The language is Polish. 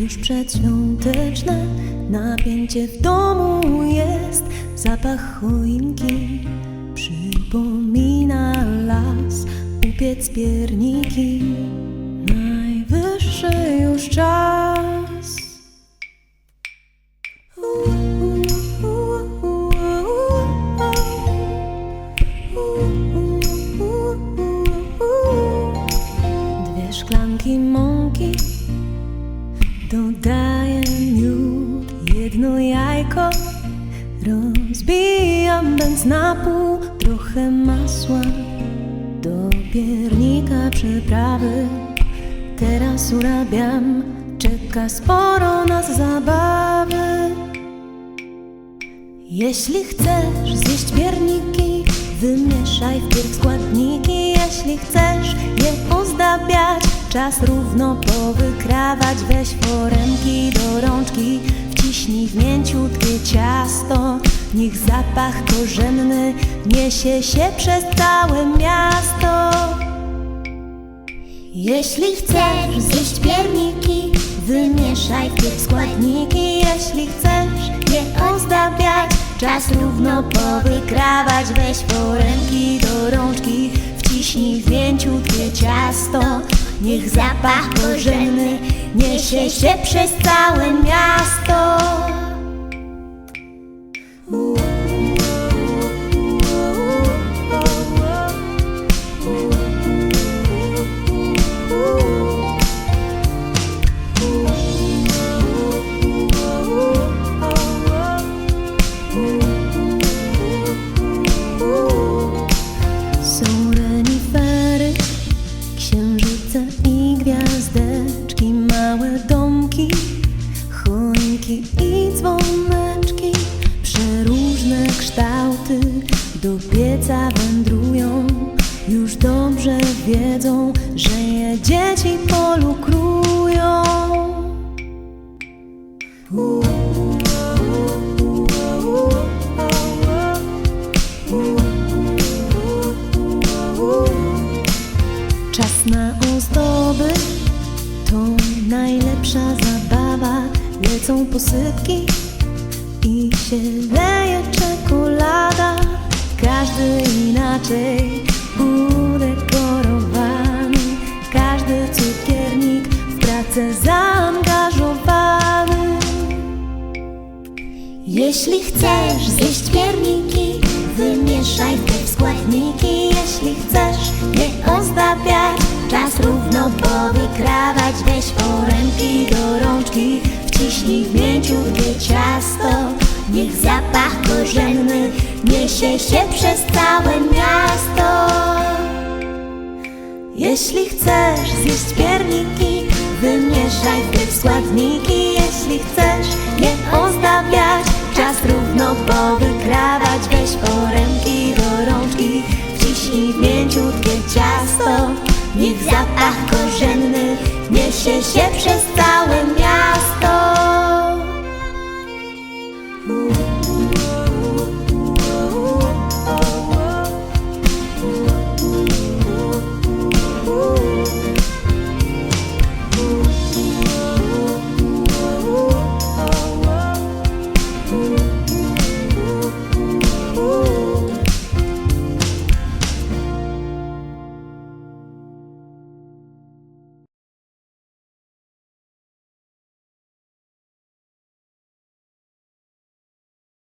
już przedświąteczne Napięcie w domu jest. Zapach choinki Przypomina las. Upiec pierniki Najwyższy już czas. Dwie szklanki mąki Dodaję miód Jedno jajko Rozbijam bęc na pół. Trochę masła Do piernika przyprawy Teraz urabiam. Czeka sporo nas zabawy. Jeśli chcesz zjeść pierniki, wymieszaj wpierw składniki. Jeśli chcesz je czas równo powykrawać. Weź foremki do rączki, wciśnij w mięciutkie ciasto. Niech zapach korzenny niesie się przez całe miasto. Jeśli chcesz zjeść pierniki, wymieszaj wpierw składniki. Jeśli chcesz je ozdabiać, czas równo powykrawać. Weź foremki do rączki, wciśnij w mięciutkie ciasto. Niech zapach korzenny niesie się przez całe miasto. Wiedzą, że je dzieci polukrują. Czas na ozdoby to najlepsza zabawa. Lecą posypki i się leje czekolada. Każdy inaczej Jeśli chcesz zjeść pierniki, wymieszaj wpierw składniki. Jeśli chcesz je ozdabiać, czas równo powykrawać. Weź foremki do rączki, wciśnij w mięciutkie ciasto. Niech zapach korzenny niesie się przez całe miasto. Jeśli chcesz zjeść pierniki, wymieszaj wpierw składniki. Jeśli chcesz je ozdabiać, czas równo powykrawać. Weź foremki do rączki, wciśnij w mięciutkie ciasto. Niech zapach korzenny niesie się przez